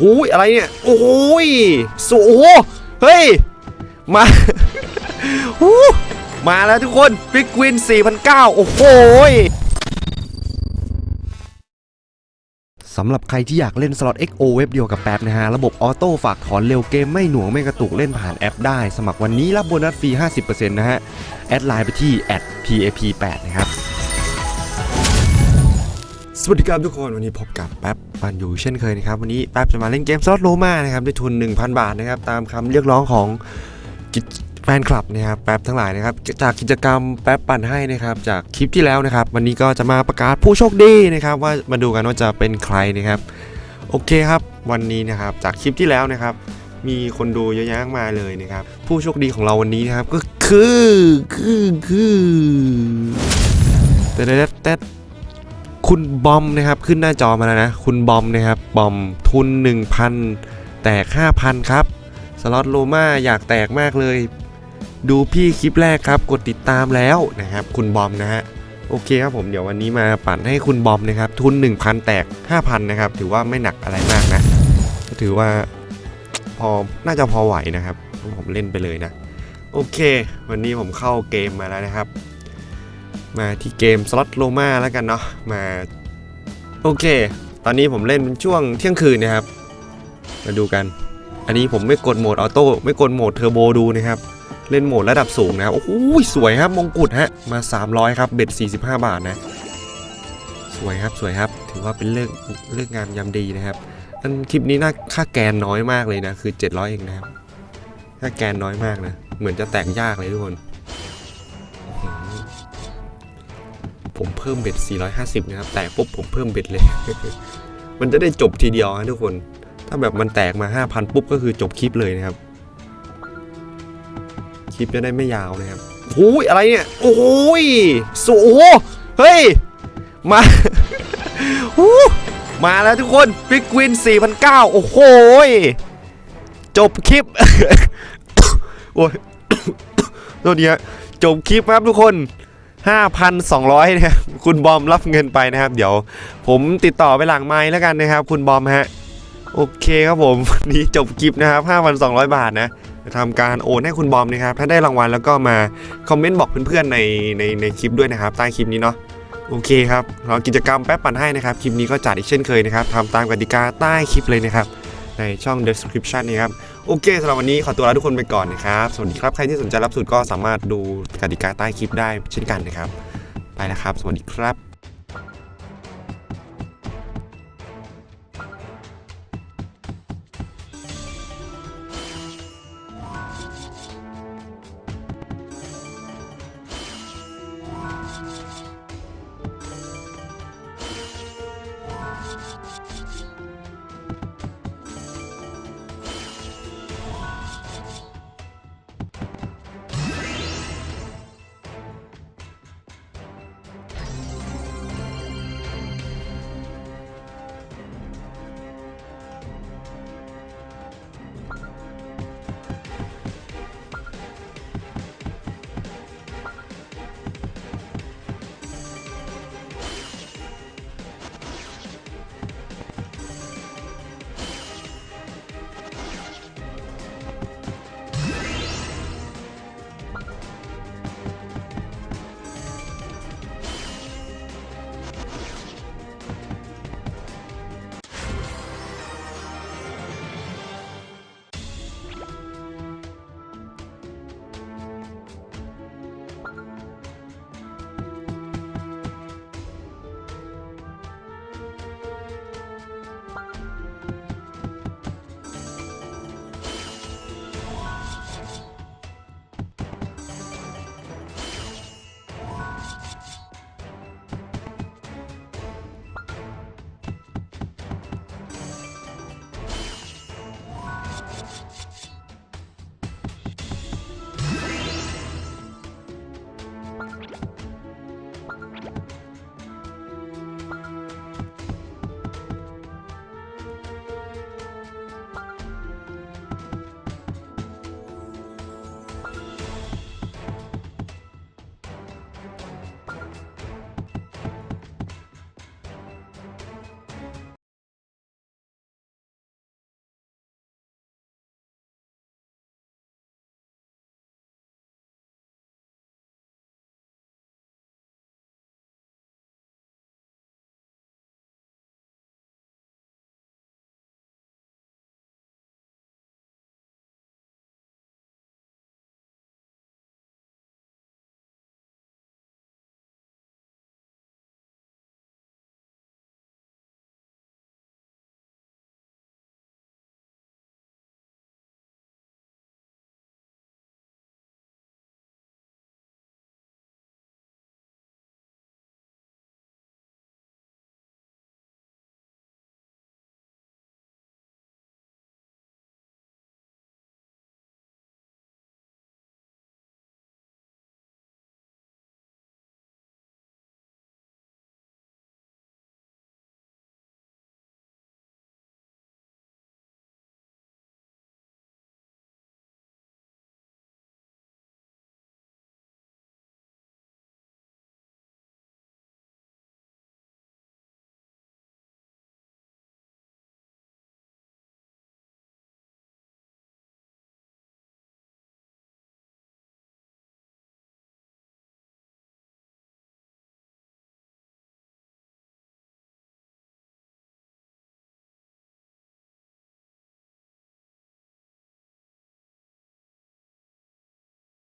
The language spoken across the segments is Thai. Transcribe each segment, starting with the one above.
โอ้ยอะไรเนี่ย โอ้ยสูโอ้โหเฮ้ย มาฮู้มาแล้วทุกคนบิ๊กวิน4,009 โอ้โหยสำหรับใครที่อยากเล่นสล็อต XO เว็บเดียวกับแป๊บนะฮะ ระบบออโต้ฝากถอนเร็วเกมไม่หน่วงไม่กระตุกเล่นผ่านแอปได้ สมัครวันนี้รับโบนัสฟรี 50%นะฮะ แอดไลน์ไปที่ @pap8 นะครับ สวัสดีครับทุกคนวันนี้พบกับแป๊บปันอยู่เช่นเคยนะครับ วันนี้แป๊บจะมาเล่นเกมซอสโลมานะครับด้วยทุน 1,000 บาทนะครับ ตามคำเรียกร้องของแฟนคลับนะครับแป๊บทั้งหลายนะครับ จากกิจกรรมแป๊บปั่นให้นะครับ จากคลิปที่แล้วนะครับ วันนี้ก็จะมาประกาศผู้โชคดีนะครับ ว่ามาดูกันว่าจะเป็นใครนะครับ โอเคครับวันนี้นะครับจากคลิปที่แล้วนะครับ มีคนดูเยอะแยะมาเลยนะครับ ผู้โชคดีของเราวันนี้นะครับก็คือคือคือแต่แต่แต่ คุณบอมนะครับขึ้นหน้าจอมาแล้วนะ คุณบอมนะครับบอมทุน 1,000 แตก 5,000 ครับ สล็อตโลมาอยากแตกมากเลย ดูพี่คลิปแรกครับ กดติดตามแล้วนะครับ คุณบอมนะฮะโอเคครับผมเดี๋ยววันนี้มาปั่นให้คุณบอมนะครับ ทุน 1,000 แตก 5,000 นะครับ ถือว่าไม่หนักอะไรมากนะถือว่าพอน่าจะพอไหวนะครับผมเล่นไปเลยนะ โอเค วันนี้ผมเข้าเกมมาแล้วนะครับ มาที่เกมสล็อตโลมาแล้วกันเนาะมาโอเค ตอนนี้ผมเล่นเป็นช่วงเที่ยงคืนนะครับ มาดูกัน อันนี้ผมไม่กดโหมดออโต้ไม่กดโหมดเทอร์โบดูนะครับ เล่นโหมดระดับสูงนะครับโอ้โหสวยครับมงกุฎฮะมา 300 ครับเบ็ด 45 บาทนะ สวยครับสวยครับ ถือว่าเป็นเลือกเลือกงามยามดีนะครับอันคลิปนี้น่าค่าแกนน้อยมากเลยนะ คือ 700 เองนะครับ ค่าแกนน้อยมากนะ เหมือนจะแตกยากเลยทุกคน ผมเพิ่มเบ็ด 450 นะครับ แตกปุ๊บผมเพิ่มเบ็ดเลย มันจะได้จบทีเดียวนะทุกคน ถ้าแบบมันแตกมา 5,000 ปุ๊บก็คือจบคลิปเลยนะครับ คลิปจะได้ไม่ยาวนะครับโอ้ยอะไรเนี่ย โอ้ยสูโอ้เฮ้ย มาฮู้มาแล้วทุกคนบิ๊กวิน4,009โอ้โหยจบคลิป โอ้ยตัวเนี้ยจบคลิปครับทุกคน 5,200นะครับคุณบอมรับเงินไปนะครับ เดี๋ยวผมติดต่อไปหลังไม้แล้วกันนะครับ คุณบอมฮะโอเคครับผมวันนี้จบคลิปนะครับ 5,200 บาทนะทำการโอนให้คุณบอมนะครับ ถ้าได้รางวัลแล้วก็มาคอมเมนต์บอกเพื่อนๆในในในคลิปด้วยนะครับ ใต้คลิปนี้เนาะโอเคครับเรากิจกรรมแป๊บปั่นให้นะครับ คลิปนี้ก็จัดอีกเช่นเคยนะครับทำตามกติกาใต้คลิปเลยนะครับ ในช่อง description นี้ครับ โอเคสำหรับวันนี้ขอตัวลาทุกคนไปก่อนนะครับ สวัสดีครับใครที่สนใจรับสูตรก็สามารถดูกติกาใต้คลิปได้เช่นกันนะครับ ไปแล้วครับ สวัสดีครับ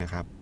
นะครับ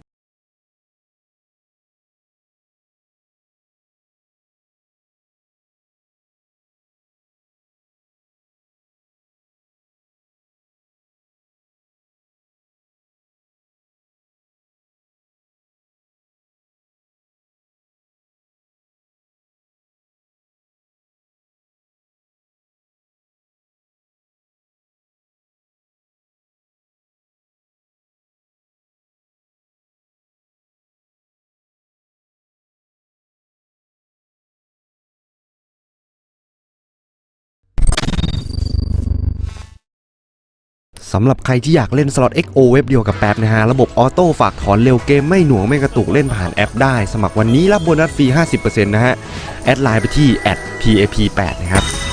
สำหรับใครที่อยากเล่นสล็อต XO เว็บเดียวกับแป๊บนะฮะ ระบบออโต้ฝากถอนเร็วเกมไม่หน่วงไม่กระตุกเล่นผ่านแอปได้ สมัครวันนี้รับโบนัสฟรี 50%นะฮะ แอดไลน์ไปที่ @pap8 นะครับ